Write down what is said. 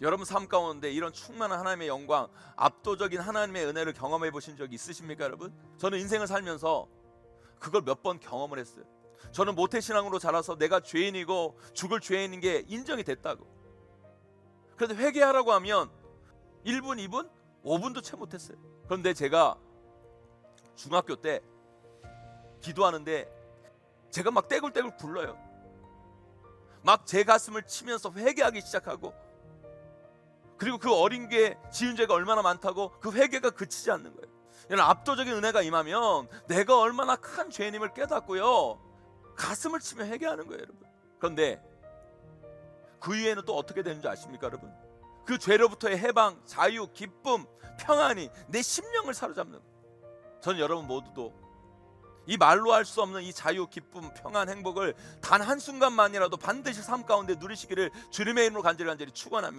여러분 삶 가운데 이런 충만한 하나님의 영광, 압도적인 하나님의 은혜를 경험해 보신 적이 있으십니까, 여러분? 저는 인생을 살면서 그걸 몇 번 경험을 했어요. 저는 모태 신앙으로 자라서 내가 죄인이고 죽을 죄인인 게 인정이 됐다고. 그런데 회개하라고 하면 1분, 2분, 5분도 채 못했어요. 그런데 제가 중학교 때 기도하는데 제가 막 떼굴떼굴 굴러요. 막 제 가슴을 치면서 회개하기 시작하고 그리고 그 어린 게 지은 죄가 얼마나 많다고 그 회개가 그치지 않는 거예요. 이런 압도적인 은혜가 임하면 내가 얼마나 큰 죄인임을 깨닫고요. 가슴을 치며 회개하는 거예요, 여러분. 그런데 그 이후에는 또 어떻게 되는 줄 아십니까, 여러분? 그 죄로부터의 해방, 자유, 기쁨, 평안이 내 심령을 사로잡는. 저는 여러분 모두도 이 말로 할 수 없는 이 자유, 기쁨, 평안, 행복을 단 한 순간만이라도 반드시 삶 가운데 누리시기를 주님의 이름으로 간절히 간절히 축원합니다.